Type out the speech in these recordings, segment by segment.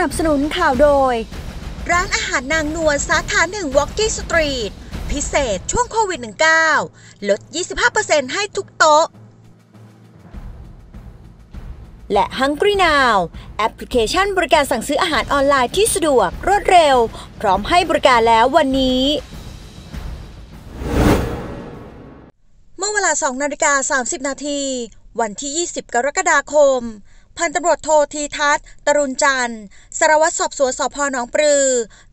นับสนุนข่าวโดย ร้านอาหารนางนวลสาขาหนึ่งวอกกี้สตรีทพิเศษช่วงโควิด -19 ลด 25%ให้ทุกโต๊ะ และ Hungry Now แอปพลิเคชันบริการสั่งซื้ออาหารออนไลน์ที่สะดวกรวดเร็ว พร้อมให้บริการแล้ววันนี้เมื่อเวลา 2 นาฬิกา 30 นาที วันที่ 20 กรกฎาคม พันตำรวจโททีทัศน์ตรุณจันทร์สารวัตรสอบสวนสพหนองปลือ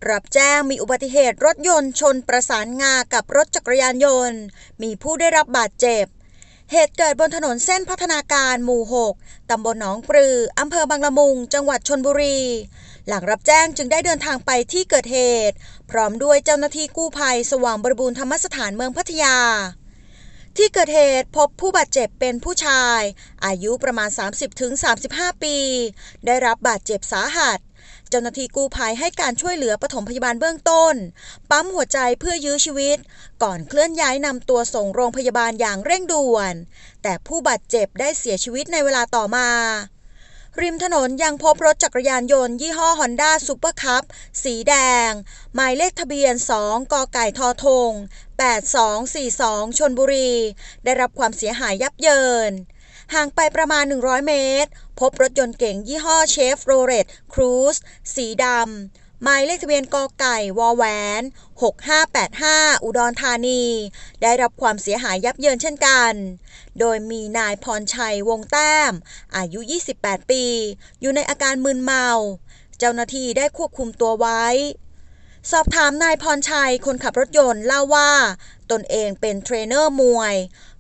รับแจ้งมีอุบัติเหตุรถยนต์ชนประสานงากับรถจักรยานยนต์ มีผู้ได้รับบาดเจ็บ เหตุเกิดบนถนนเส้นพัฒนาการหมู่ 6 ตำบลหนองปลือ อำเภอบางละมุง จังหวัดชนบุรี หลังรับแจ้งจึงได้เดินทางไปที่เกิดเหตุ พร้อมด้วยเจ้าหน้าที่กู้ภัยสว่างบริบูรณ์ธรรมสถานเมืองพัทยา ที่เกิดเหตุพบผู้บาดเจ็บเป็นผู้ชาย อายุประมาณ 30-35 ปี ได้รับบาดเจ็บสาหัส เจ้าหน้าที่กู้ภัยให้การช่วยเหลือปฐมพยาบาลเบื้องต้น ปั๊มหัวใจเพื่อยื้อชีวิต ก่อนเคลื่อนย้ายนำตัวส่งโรงพยาบาลอย่างเร่งด่วน แต่ผู้บาดเจ็บได้เสียชีวิตในเวลาต่อมา ริมถนนยังพบรถจักรยานยนต์ยี่ห้อ Honda Super Cup สีแดง หมายเลขทะเบียน 2 กไก่ทอทง 8242 ชนบุรี ได้รับความเสียหายยับเยิน ห่างไปประมาณ 100 เมตร พบรถยนต์เก๋งยี่ห้อเชฟโรเลตครูซสีดำ หมายเลขทะเบียนกอไก่วอแหวน 6585 อุดรธานี ได้รับความเสียหายยับเยินเช่นกัน โดยมีนายพรชัยวงแต้ม อายุ 28 ปี อยู่ในอาการมึนเมา เจ้าหน้าที่ได้ควบคุมตัวไว้ สอบถามนายพรชัยคนขับรถยนต์เล่าว่า ตนเองเป็นเทรนเนอร์มวย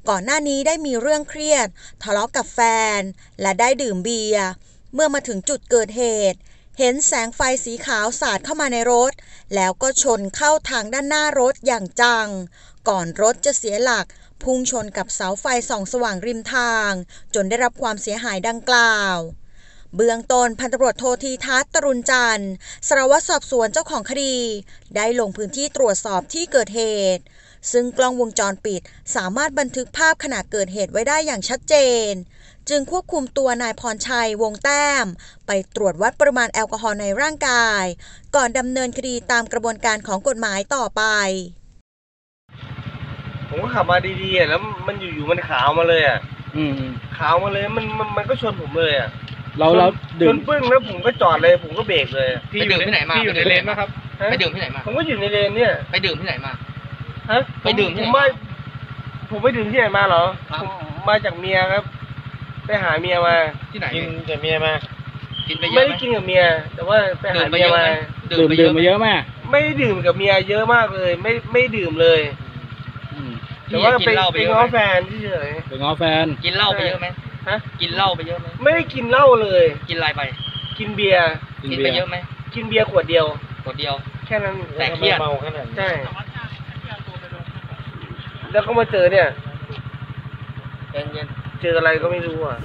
ก่อนหน้านี้ได้มีเรื่องเครียด ทะเลาะกับแฟน และได้ดื่มเบียร์ เมื่อมาถึงจุดเกิดเหตุ เห็นแสงไฟสีขาวสาดเข้ามาในรถ แล้วก็ชนเข้าทางด้านหน้ารถอย่างจัง ก่อนรถจะเสียหลักพุ่งชนกับเสาไฟส่องสว่างริมทาง จนได้รับความเสียหายดังกล่าว เบื้องต้นพันตำรวจโททีทัศน์ตรุณจันทร์สารวัตรสอบสวนเจ้าของคดี ได้ลงพื้นที่ตรวจสอบที่เกิดเหตุ ซึ่งกล้องวงจรปิดสามารถบันทึกภาพขณะเกิดเหตุไว้ได้อย่างชัดเจน จึงควบคุมตัวนายพรชัยวงแต้ม ไปตรวจวัดปริมาณแอลกอฮอล์ในร่างกาย ก่อนดำเนินคดีตามกระบวนการของกฎหมายต่อไป ผมก็ขับมาดีๆอะแล้วมันอยู่ๆมันขาวมาเลยอะอืมขาวมาเลยมันมันมันก็ชนผมเลยอะเราเราชดื่นมปึ้งแล้วผมก็จอดเลย ผมก็เบรกเลยไปดื่มที่ไหนมาพี่อยู่ในเลนไหมครับ ฮะไปดื่มที่ไหนมา ผมก็อยู่ในเลนเนี่ยไปดื่มที่ไหนมา ฮะไปดื่มที่ผไหนมไม่ผมไปดื่มที่ไหนมาเหรอครับ ผมมาจากเมียครับ ไปหาเมียมาที่ไหนกินแต่เมียมา กินไปเยไม่อะไหม ได้กินกับเมีย แต่ว่าไปหาดื่มไปเมียเยอะมาไหมดื่มดื่มมาเยอะมากไม่ได้ดื่มกับเมียเยอะมากเลย ไม่ไม่ดื่มเลย อืมแต่ว่ากิไปนเหล้าไปไปเยอะง้อไหมแฟนเฉย ไปง้อแฟน กินเหล้าไปเยอะไหมๆฮะ กินเหล้าไปเยอะไหมไม่ได้กินเหล้าเลย กินอะไรไป กินเบียร์ กินกินเบีไปยร์เยอะไหมกินเบียร์ขวดเดียวคนเดียว แค่นั้นแต่เครียดใช่ แล้วก็มาเจอเนี่ย เย็นเย็นเจออะไรก็ไม่รู้อะ